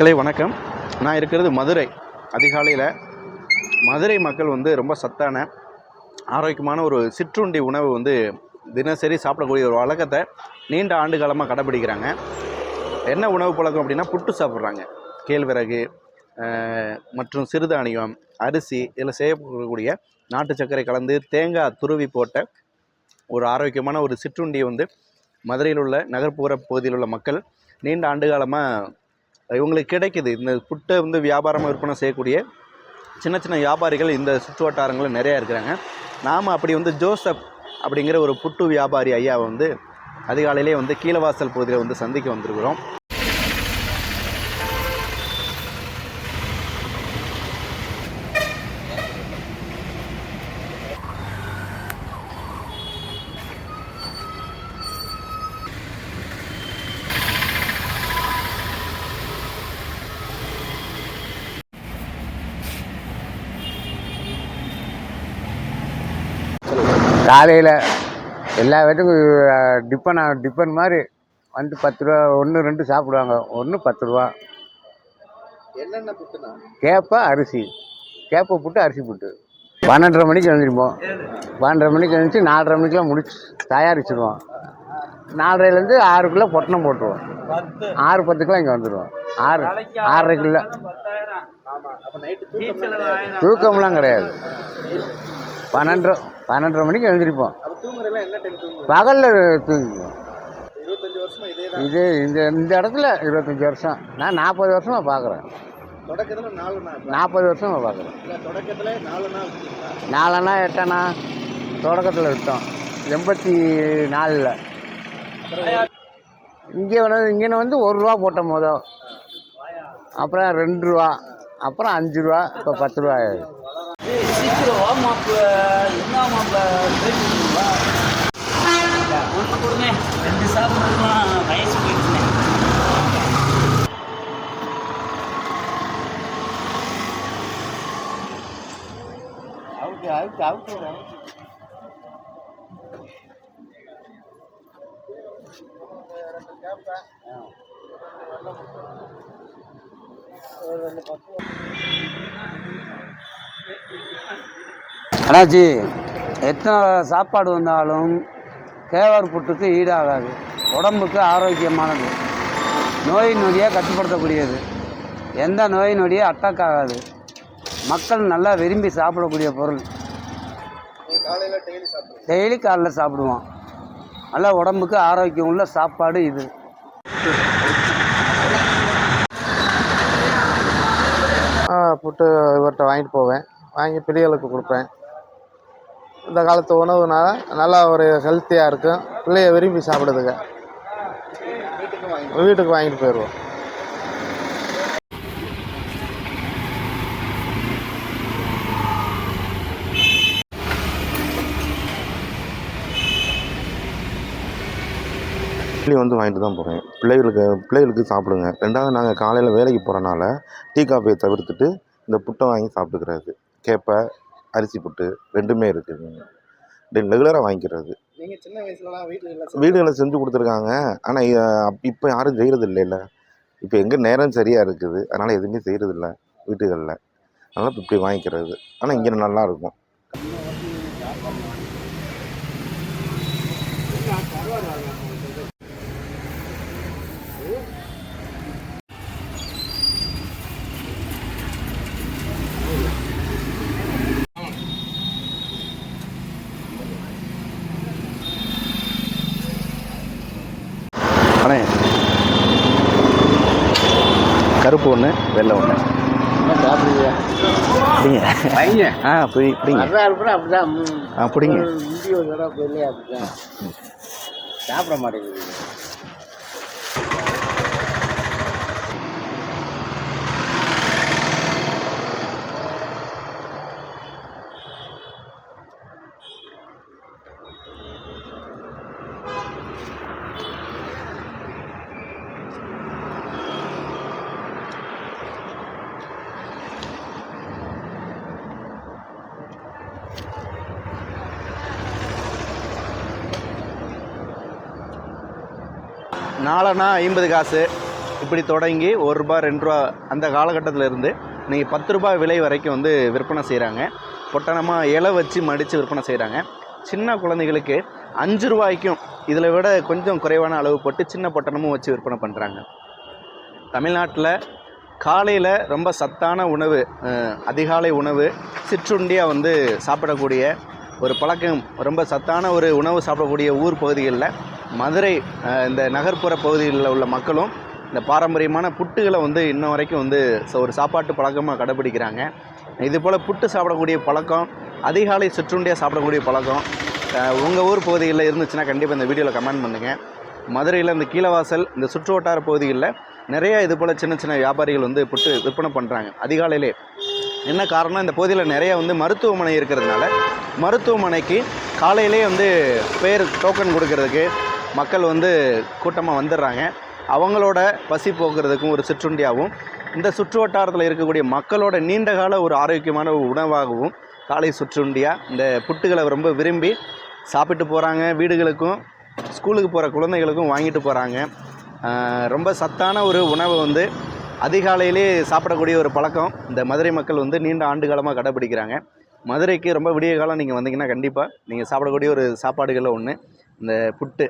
மக்களே வணக்கம். நான் இருக்கிறது மதுரை. அதிகாலையில் மதுரை மக்கள் வந்து ரொம்ப சத்தான ஆரோக்கியமான ஒரு சிற்றுண்டி உணவு வந்து தினசரி சாப்பிடக்கூடிய ஒரு வழக்கத்தை நீண்ட ஆண்டு காலமாக கடைப்பிடிக்கிறாங்க என்ன உணவு பழக்கம் அப்படின்னா புட்டு சாப்பிட்றாங்க. கேழ்வரகு மற்றும் சிறுதானியம் அரிசி இதில் செய்யக்கூடிய நாட்டு சர்க்கரை கலந்து தேங்காய் துருவி போட்ட ஒரு ஆரோக்கியமான ஒரு சிற்றுண்டியை வந்து மதுரையில் உள்ள நகர்ப்புற பகுதியில் உள்ள மக்கள் நீண்ட ஆண்டு காலமாக இவங்களுக்கு கிடைக்குது. இந்த புட்டை வந்து வியாபாரமாக விற்பனை செய்யக்கூடிய சின்ன சின்ன வியாபாரிகள் இந்த சுற்று வட்டாரங்களில் நிறையா இருக்கிறாங்க. நாம் அப்படி வந்து ஜோசப் அப்படிங்கிற ஒரு புட்டு வியாபாரி ஐயாவை வந்து அதிகாலையிலே வந்து கீழவாசல் பகுதியில் வந்து சந்திக்க வந்திருக்கிறோம். காலையில் எல்லா வீட்டுக்கும் டிப்பன் டிப்பன் மாதிரி வந்து பத்து ரூபா ஒன்று ரெண்டு சாப்பிடுவாங்க. ஒன்று பத்து ரூபா. என்னென்ன புட்டுனா கேப்பை அரிசி. கேப்பை புட்டு அரிசி புட்டு. பன்னெண்டரை மணிக்கு எழுந்திரிப்போம். பன்னெண்டரை மணிக்கு எழுந்துச்சு நாலரை மணிக்கெலாம் முடிச்சு தயாரிச்சிடுவோம் நாலரைலேருந்து ஆறுக்குள்ளே பொட்டணம் போட்டுருவோம். ஆறு பத்துக்கெலாம் இங்கே வந்துடுவோம் ஆறு ஆறரைக்குள்ள. தூக்கம்லாம் கிடையாது. பன்னெண்டரை பன்னெண்டரை மணிக்கு எழுந்திரிப்போம். பகலில் தூங்கிக்குவோம் இதே இந்த இந்த இடத்துல இருபத்தஞ்சி வருஷம். நான் நாற்பது வருஷமாக பார்க்குறேன் நாற்பது வருஷமாக பார்க்குறேன் நாலனா எட்டனா? தொடக்கத்தில் விட்டோம். எண்பத்தி நாலில். இங்கே வந்து இங்கே வந்து ஒரு ரூபா போட்ட மொதல். அப்புறம் ரெண்டு ரூபா. அப்புறம் அஞ்சு ரூபா. இப்போ பத்து ரூபா ஆயிடுது சீக்கிரம் வா மாப்பிள்ள என்ன மாப்பிள்ள பேசிக்கிறீங்களா ஒன்று கொடுங்க ரெண்டு சாப்பிட்றதுலாம் வயசு போயிடுச்சுனே அவுட்டு அவுட்டு அவுட்டு அண்ணாச்சி எத்தனை சாப்பாடு வந்தாலும் கேவர் புட்டுக்கு ஈடாகாது. உடம்புக்கு ஆரோக்கியமானது. நோய் நொடியை கட்டுப்படுத்தக்கூடியது. எந்த நோய் நொடியும் அட்டாக் ஆகாது. மக்கள் நல்லா விரும்பி சாப்பிடக்கூடிய பொருள். டெய்லி காலையில் டெய்லி காலைல சாப்பிடுவோம். நல்லா உடம்புக்கு ஆரோக்கியம் உள்ள சாப்பாடு இது. புட்டு இவர்கிட்ட வாங்கிட்டு போவேன். வாங்கி பிள்ளைகளுக்கு கொடுப்பேன். இந்த காலத்து உணவுனால நல்லா ஒரு ஹெல்த்தியாக இருக்கும். பிள்ளைய விரும்பி சாப்பிடுதுங்க. வீட்டுக்கு வாங்கிட்டு போயிடுவோம். இட்லி வந்து வாங்கிட்டு தான் போகிறேன் பிள்ளைகளுக்கு பிள்ளைகளுக்கு சாப்பிடுங்க. ரெண்டாவது நாங்கள் காலையில் வேலைக்கு போகிறனால டீ காஃபியை தவிர்த்துட்டு இந்த புட்டை வாங்கி சாப்பிட்டுக்கிறது. கேப்பை அரிசி புட்டு ரெண்டுமே இருக்குது ரெகுலராக வாங்கிக்கிறது. வீடுகளை செஞ்சு கொடுத்துருக்காங்க. ஆனால் இப்போ யாரும் செய்கிறது இல்லைல்ல இப்போ எங்கே நேரம் சரியாக இருக்குது. அதனால் எதுவுமே செய்கிறது இல்லை வீட்டுகளில். அதனால் இப்ப இப்படி வாங்கிக்கிறது. ஆனால் இங்கே நல்லா இருக்கும் அண்ணே. கருப்பு ஒன்று வெள்ளை ஒன்று பிடிங்க. ஆ பிடி பிடிங்க. அப்படிதான். ஆ பிடிங்க. சாப்பிட மாட்டேங்குது. நாலனா ஐம்பது காசு. இப்படி தொடங்கி ஒரு ரூபா ரெண்டு ரூபா அந்த காலகட்டத்தில் இருந்து பத்து ரூபாய் விலை வரைக்கும் வந்து விற்பனை செய்கிறாங்க பொட்டணமாக இலை வச்சு மடித்து விற்பனை செய்கிறாங்க சின்ன குழந்தைகளுக்கு அஞ்சு ரூபாய்க்கும் இதில் விட கொஞ்சம் குறைவான அளவு போட்டு சின்ன பொட்டணமும் வச்சு விற்பனை பண்ணுறாங்க தமிழ்நாட்டில் காலையில் ரொம்ப சத்தான உணவு அதிகாலை உணவு சிற்றுண்டியாக வந்து சாப்பிடக்கூடிய ஒரு பழக்கம் ரொம்ப சத்தான ஒரு உணவு சாப்பிடக்கூடிய ஊர் பகுதிகளில் மதுரை இந்த நகர்ப்புற பகுதிகளில் உள்ள மக்களும் இந்த பாரம்பரியமான புட்டுகளை வந்து இன்ன வரைக்கும் வந்து ஒரு சாப்பாட்டு பழக்கமாக கடைப்பிடிக்கிறாங்க இது போல் புட்டு சாப்பிடக்கூடிய பழக்கம் அதிகாலை சிற்றுண்டியாக சாப்பிடக்கூடிய பழக்கம் உங்கள் ஊர் பகுதிகளில் இருந்துச்சுன்னா கண்டிப்பாக இந்த வீடியோவில் கமெண்ட் பண்ணுங்கள் மதுரையில் இந்த கீழவாசல் இந்த சுற்று வட்டார பகுதிகளில் நிறைய இது போல் சின்ன சின்ன வியாபாரிகள் வந்து புட்டு விற்பனை பண்ணுறாங்க அதிகாலையிலே. என்ன காரணம் இந்த பகுதியில் நிறைய வந்து மருத்துவமனை இருக்கிறதுனால மருத்துவமனைக்கு காலையிலே வந்து பேர் டோக்கன் கொடுக்கறதுக்கு மக்கள் வந்து கூட்டமாக வந்துடுறாங்க. அவங்களோட பசி போக்குறதுக்கும் ஒரு சிற்றுண்டியாகவும் இந்த சுற்று வட்டாரத்தில் இருக்கக்கூடிய மக்களோட நீண்டகால ஒரு ஆரோக்கியமான ஒரு உணவாகவும் காலை சுற்றுண்டியாக இந்த புட்டுகளை ரொம்ப விரும்பி சாப்பிட்டு போகிறாங்க வீடுகளுக்கும் ஸ்கூலுக்கு போகிற குழந்தைகளுக்கும் வாங்கிட்டு போகிறாங்க ரொம்ப சத்தான ஒரு உணவை வந்து அதிகாலையிலே சாப்பிடக்கூடிய ஒரு பழக்கம். இந்த மதுரை மக்கள் வந்து நீண்ட ஆண்டு காலமாக கடைப்பிடிக்கிறாங்க மதுரைக்கு ரொம்ப விடிய காலம் நீங்கள் வந்தீங்கன்னா கண்டிப்பாக நீங்கள் சாப்பிடக்கூடிய ஒரு சாப்பாடுகளில் ஒன்று இந்த புட்டு.